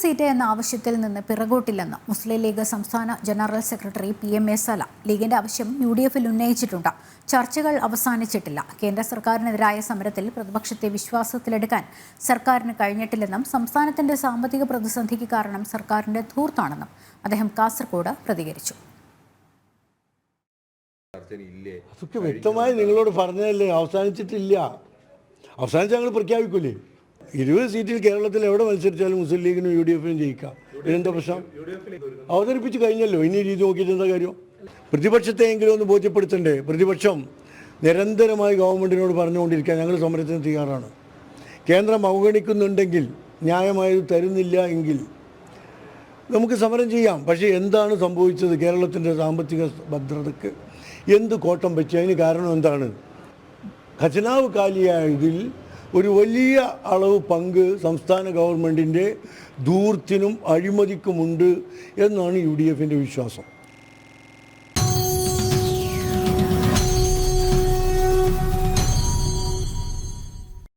Seat എന്ന ആവശ്യത്തിൽ നിന്ന് പിറകോട്ടില്ലെന്ന് മുസ്ലിം ലീഗ് സംസ്ഥാന general secretary P M A Salam. ലീഗിന്റെ ആവശ്യം യു ഡി എഫിൽ ഉന്നയിച്ചിട്ടുണ്ട്. ചർച്ചകൾ അവസാനിച്ചിട്ടില്ല. കേന്ദ്ര സർക്കാരിനെതിരായ സമരത്തിൽ പ്രതിപക്ഷത്തെ വിശ്വാസത്തിലെടുക്കാൻ സർക്കാരിന് കഴിഞ്ഞിട്ടില്ലെന്നും സംസ്ഥാനത്തിന്റെ സാമ്പത്തിക പ്രതിസന്ധിക്ക് കാരണം സർക്കാരിന്റെ ധൂർത്താണെന്നും അദ്ദേഹം കാസർഗോഡ് പ്രതികരിച്ചു. അതൊക്കെ വ്യക്തമായി നിങ്ങളോട് പറഞ്ഞതല്ലേ? അവസാനിച്ചിട്ടില്ല. അവസാനിച്ച് ഞങ്ങൾ പ്രഖ്യാപിക്കൂലേ? ഇരുപത് സീറ്റിൽ കേരളത്തിൽ എവിടെ മത്സരിച്ചാലും മുസ്ലിം ലീഗിനും യു ഡി എഫിനും ജയിക്കാം. ഇതെന്താ പ്രശ്നം? അവതരിപ്പിച്ച് കഴിഞ്ഞല്ലോ. ഇനി രീതി നോക്കിയിട്ട് എന്താ കാര്യം? പ്രതിപക്ഷത്തെയെങ്കിലും ഒന്ന് ബോധ്യപ്പെടുത്തണ്ടേ? പ്രതിപക്ഷം നിരന്തരമായി ഗവൺമെന്റിനോട് പറഞ്ഞുകൊണ്ടിരിക്കുക ഞങ്ങൾ സമരത്തിന് തയ്യാറാണ്. കേന്ദ്രം അവഗണിക്കുന്നുണ്ടെങ്കിൽ ന്യായമായത് തരുന്നില്ല എങ്കിൽ നമുക്ക് സമരം ചെയ്യാം. പക്ഷേ എന്താണ് സംഭവിച്ചത് കേരളത്തിന്റെ സാമ്പത്തിക ഭദ്രതയ്ക്ക് എന്ത് കോട്ടം വെച്ച്? അതിന് കാരണം എന്താണ്? ഖജനാവ് കാലിയായതിൽ ഒരു വലിയ അളവ് പങ്ക് സംസ്ഥാന ഗവൺമെന്റിന്റെ ധൂർത്തിനും അഴിമതിക്കുമുണ്ട് എന്നാണ് യു ഡി എഫിന്റെ വിശ്വാസം.